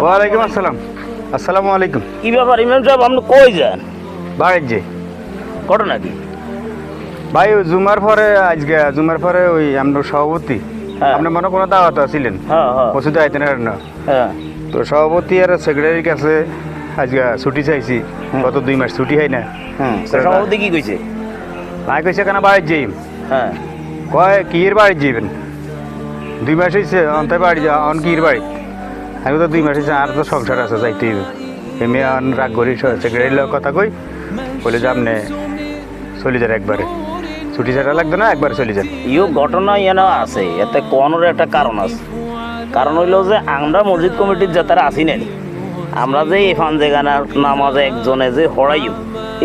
ওয়ালাইকুম আসসালাম। আসসালামু আলাইকুম। কি ব্যাপার ইমাম সাহেব আপনি কই যান? বাড়ির যে। ঘটনা কি? ভাই ওই জুমার পরে আজকে জুমার পরে ওই আমরা সভাপতি হ্যাঁ। আপনি মনে কোনো দাওয়াত ছিলেন হ্যাঁ হ্যাঁ। আইতেন আর না। হ্যাঁ। তো সভাপতি আর সেক্রেটারির কাছে আজকে ছুটি চাইছি। গত দুই মাস ছুটি হয় না। সভাপতি কি কইছে? নাই কইছে কেন বাড়ির যাই হ্যাঁ। কয় কির বাড়ি যাবেন দুই মাস হয়েছে অন্তায় বাড়ি যা অন কির বাড়ি। আমি তো দুই মাস হয়েছে আর তো সংসার আছে যাইতে এমনি অন রাগ করি সেক্রেটারির লগে কথা কই বলে যে আপনি চলে যান একবারে। ছুটি ছাড়া লাগবে না একবারে চলে যান। ইও ঘটনা যেন আছে এতে কোনোর একটা কারণ আছে। কারণ হইল যে আমরা মসজিদ কমিটির যাতারা আসি নাই। আমরা যে এফান যেখানে নামাজে একজনে যে হরাইও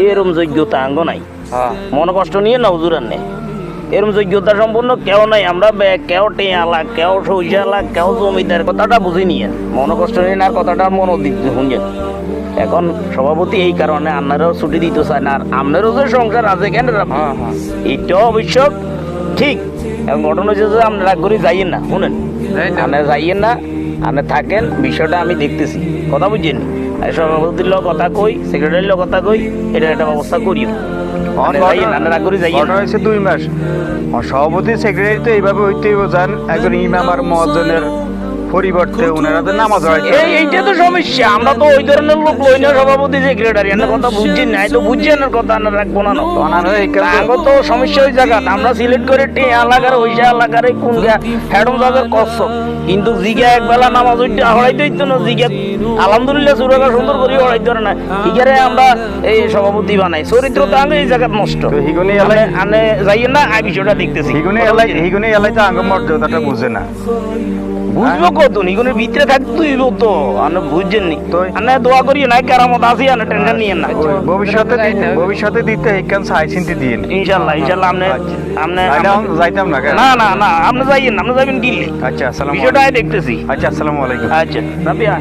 এরম যোগ্যতা আঙ্গ নাই। হ্যাঁ। মনে কষ্ট নিয়ে না হুজুর নেই। এরম যোগ্যতা সম্পূর্ণ কেউ নাই আমরা কেউ টেয়ালা কেউ সৌজালা কেউ জমিদার কথাটা বুঝি নিয়ে। মনে কষ্ট নিয়ে না কথাটা মনে শুনছেন এখন সভাপতি এই কারণে আপনারাও ছুটি দিতে চায় না আর আপনারও যে সংসার আছে কেন? হ্যাঁ হ্যাঁ। এটাও অবশ্য ঠিক। এখন ঘটনা হচ্ছে যে আপনারা করে যাইয়েন না শুনেন। আপনারা যাইয়েন না আপনি থাকেন বিষয়টা আমি দেখতেছি। কথা বুঝছেন? সভাপতির লোক কথা কই সেক্রেটারির লোক কথা কই এটা একটা ব্যবস্থা করিও। আপনি যাইয়েন না, আপনারা করে যাইয়েন ঘটনা হয়েছে দুই মাস। সভাপতি সেক্রেটারি তো এইভাবে হইতেই বোঝান। একজন ইমাম আর মহাজনের পরিবর্তে ওনারা তো নামাজ এই এইটা তো সমস্যা। আমরা তো ওই ধরনের লোক লই না সভাপতি সেক্রেটারি এর কথা বুঝছেন না। তো বুঝছেন এর কথা আমরা রাখব না না। আগে তো সমস্যা ওই জায়গা আমরা সিলেক্ট করে টে এলাকার ওই এলাকার কোন হেডম যাদের কষ্ট। কিন্তু জিগা একবেলা নামাজ ওইটা হড়াইতে হইতো না জিগা আলহামদুলিল্লাহ সুরাগা সুন্দর করে হড়াইতে না। হিগারে আমরা এই সভাপতি বানাই। চরিত্র তো আগে এই জায়গা নষ্ট। হিগুনি এলাই আনে- যাইয়েন না আমি বিষয়টা দেখতেছি। হিগুনি এলাই হিগুনি এলাই তো আঙ্গ মর্যাদাটা বুঝে না। বুঝব কত নিগুনের ভিতরে থাকতে তো আমি বুঝছেন নি আনে দোয়া করি না কেরামত আসি আনে টেনশন নিয়ে না ভবিষ্যতে ভবিষ্যতে দিতে হিকান সাই চিনতে দিন ইনশাল্লাহ ইনশাআল্লাহ আপনি আপনি তাইলে যাইতাম না না না না আপনি যাইয়েন আপনি যাবেন দিল্লি। আচ্ছা আসসালামু বিষয়টা আমি দেখতেছি। আচ্ছা আসসালামু আলাইকুম। আচ্ছা রাবিয়া